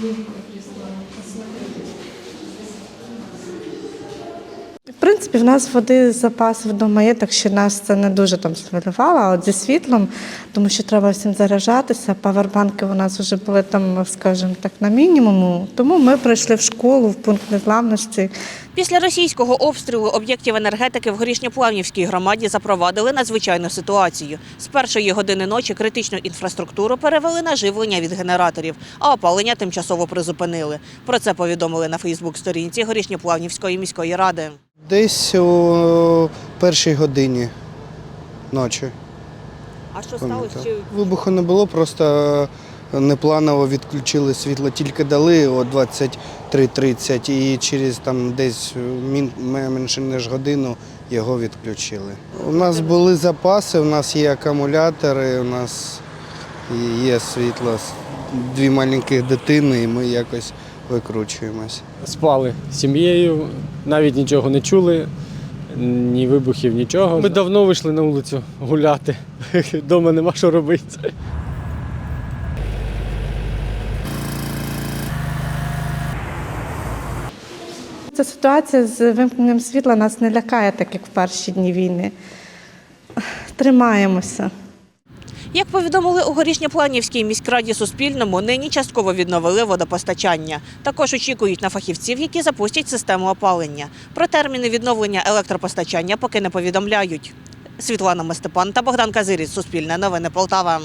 В принципі, в нас води запас вдома є, так що нас це не дуже там свалювало, а от зі світлом, тому що треба всім заряджатися. Павербанки у нас вже були там, скажімо так, на мінімуму. Тому ми прийшли в школу, в пункт незламності. Після російського обстрілу об'єктів енергетики в Горішньоплавнівській громаді запровадили надзвичайну ситуацію. З першої години ночі критичну інфраструктуру перевели на живлення від генераторів, а опалення тимчасово призупинили. Про це повідомили на Фейсбук-сторінці Горішньоплавнівської міської ради. Десь о першій годині ночі. А що пам'ятаю. Вибуху не було, просто непланово відключили світло, тільки дали о 23.30 і через там десь менше ніж годину його відключили. У нас були запаси, у нас є акумулятори, у нас є світло, дві маленьких дитини, і ми якось викручуємось. спали з сім'єю, навіть нічого не чули, ні вибухів, нічого. Ми давно вийшли на вулицю гуляти. Дома нема що робити. Ця ситуація з вимкненням світла нас не лякає, так як в перші дні війни. Тримаємося. Як повідомили у Горішньопланівській міськраді Суспільному, нині частково відновили водопостачання. Також очікують на фахівців, які запустять систему опалення. Про терміни відновлення електропостачання поки не повідомляють. Світлана Мастепан та Богдан Казиріць. Суспільне новини Полтава.